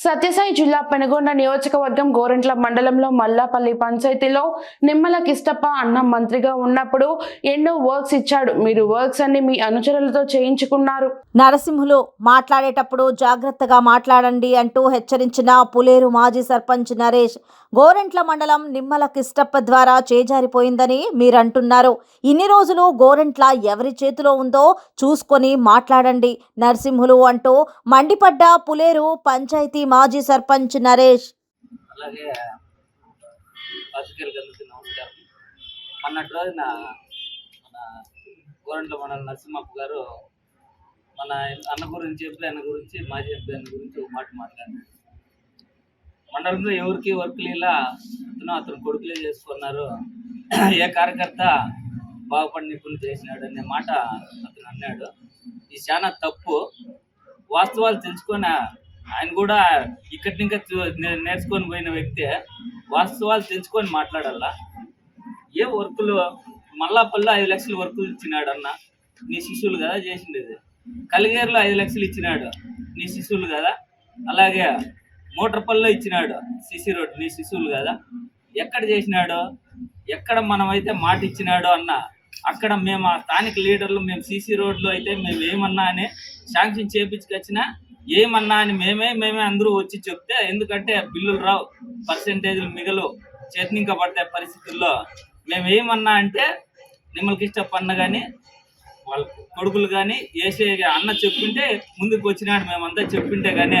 సత్యసాయి జిల్లా పెనుగొండ నియోజకవర్గం గోరంట్ల మండలంలో మల్లాపల్లి పంచాయతీలో నిమ్మల కిష్టప్ప అన్న మంత్రిగా ఉన్నప్పుడు ఎన్నో వర్క్స్ ఇచ్చాడు. మీరు వర్క్స్ అన్ని మీ అనుచరులతో చేయించుకున్నారు. నరసింహులు మాట్లాడేటప్పుడు జాగ్రత్తగా మాట్లాడండి అంటూ హెచ్చరించిన పులేరు మాజీ సర్పంచ్ నరేష్. గోరెంట్ల మండలం నిమ్మల కిష్టప్ప ద్వారా చేజారిపోయిందని మీరంటున్నారు. ఇన్ని రోజులు గోరెంట్ల ఎవరి చేతిలో ఉందో చూసుకొని మాట్లాడండి నరసింహులు అంటూ మండిపడ్డ పులేరు పంచాయతీ మాజీ సర్పంచ్ నరేష్. అలాగే పాత్రికేయులకు అందరికీ నమస్కారం. మొన్నటి రోజున మన గోరంట్ల మండల నరసింహప్ప గారు మన అన్న గురించి ఎంపీ అన్న గురించి మాజీ ఎంపీ అన్న గురించి ఒక మాట మాట్లాడారు. మండలంలో ఎవరికి వర్క్ ఇలా అతను అతను కొడుకులే చేసుకున్నారు. ఏ కార్యకర్త బాగుపడిన నిపుణులు చేసినాడు అనే మాట అతను అన్నాడు. ఇది చాలా తప్పు. వాస్తవాలు తెలుసుకొని ఆయన కూడా ఇక్కడి ఇంకా నేర్చుకొని పోయిన వ్యక్తే. వాస్తవాలు తెలుసుకొని మాట్లాడాలా? ఏ వర్కులు? మల్లాపల్లిలో ఐదు లక్షలు వర్కులు ఇచ్చినాడు అన్న నీ శిష్యులు కదా చేసిండేది. కలిగేరులో ఐదు లక్షలు ఇచ్చినాడు నీ శిష్యులు కదా. అలాగే మోటార్పల్లిలో ఇచ్చినాడు సిసి రోడ్ నీ శిశువులు కదా. ఎక్కడ చేసినాడు? ఎక్కడ మనమైతే మాట ఇచ్చినాడో అన్న? అక్కడ మేము ఆ స్థానిక లీడర్లు మేము సీసీ రోడ్లో అయితే మేము ఏమన్నా అని శాంక్షన్ చేపించుకొచ్చినా ఏమన్నా అని మేమే మేమే అందరూ వచ్చి చెప్తే ఎందుకంటే బిల్లులు రావు పర్సెంటేజ్లు మిగలు చేతినింక పడతాయి పరిస్థితుల్లో. మేము ఏమన్నా అంటే నిమ్మలకి ఇష్టపన్న కానీ వాళ్ళ కొడుకులు కానీ వేసే అన్న చెప్పింటే ముందుకు వచ్చినాడు మేమంతా చెప్పింటే కానీ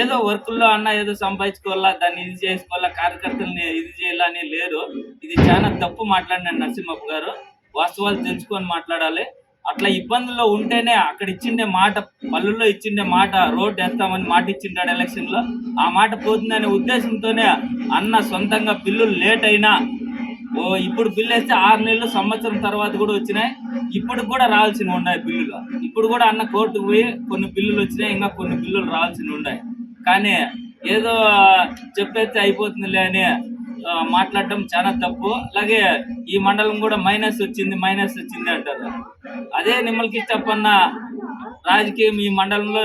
ఏదో వర్కుల్లో అన్న ఏదో సంపాదించుకోవాలా దాన్ని ఇది చేసుకోవాలా కార్యకర్తల్ని ఇది చేయాలని లేరు. ఇది చాలా తప్పు మాట్లాడినాడు నరసింహప్ప గారు. వాస్తవాలు తెలుసుకొని మాట్లాడాలి. అట్లా ఇబ్బందుల్లో ఉంటేనే అక్కడ ఇచ్చిండే మాట పల్లెల్లో ఇచ్చిండే మాట రోడ్డు వేస్తామని మాట ఇచ్చిండాడు ఎలక్షన్లో ఆ మాట పోతుందనే ఉద్దేశంతోనే అన్న సొంతంగా బిల్లులు లేట్ అయినా ఓ ఇప్పుడు బిల్లు వేస్తే ఆరు నెలలు సంవత్సరం తర్వాత కూడా వచ్చినాయి. ఇప్పుడు కూడా రావాల్సినవి ఉన్నాయి బిల్లులు. ఇప్పుడు కూడా అన్న కోర్టుకు పోయి కొన్ని బిల్లులు వచ్చినాయి ఇంకా కొన్ని బిల్లులు రావాల్సినవి ఉన్నాయి. కానీ ఏదో చెప్పేస్తే అయిపోతుందిలే అని మాట్లాడటం చాలా తప్పు. అలాగే ఈ మండలం కూడా మైనస్ వచ్చింది మైనస్ వచ్చింది అంటారు. అదే నిమ్మలకి రాజకీయం ఈ మండలంలో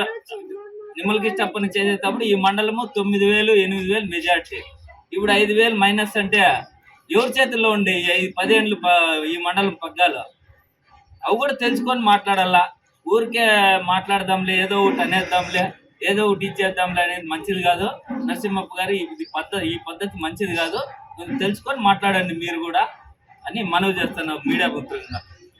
నిమ్మలకి చెప్పని చేసేటప్పుడు ఈ మండలము తొమ్మిది వేలు ఎనిమిది వేలు మెజార్టీ. ఇప్పుడు ఐదు వేలు మైనస్ అంటే ఎవరి చేతుల్లో ఉండే ఈ ఐదు పదేళ్ళు ఈ మండలం పగ్గాలు? అవి కూడా తెలుసుకొని మాట్లాడాలా? ఊరికే మాట్లాడదాంలే ఏదో ఒకటి అనేద్దాంలే ఏదో ఒకటి ఇచ్చేద్దాంలే అనేది మంచిది కాదు. నరసింహప్ప గారు ఇది పద్ధతి ఈ పద్ధతి మంచిది కాదు. తెలుసుకొని మాట్లాడండి మీరు కూడా అని మనవి చేస్తాను మీడియా మిత్రులుగా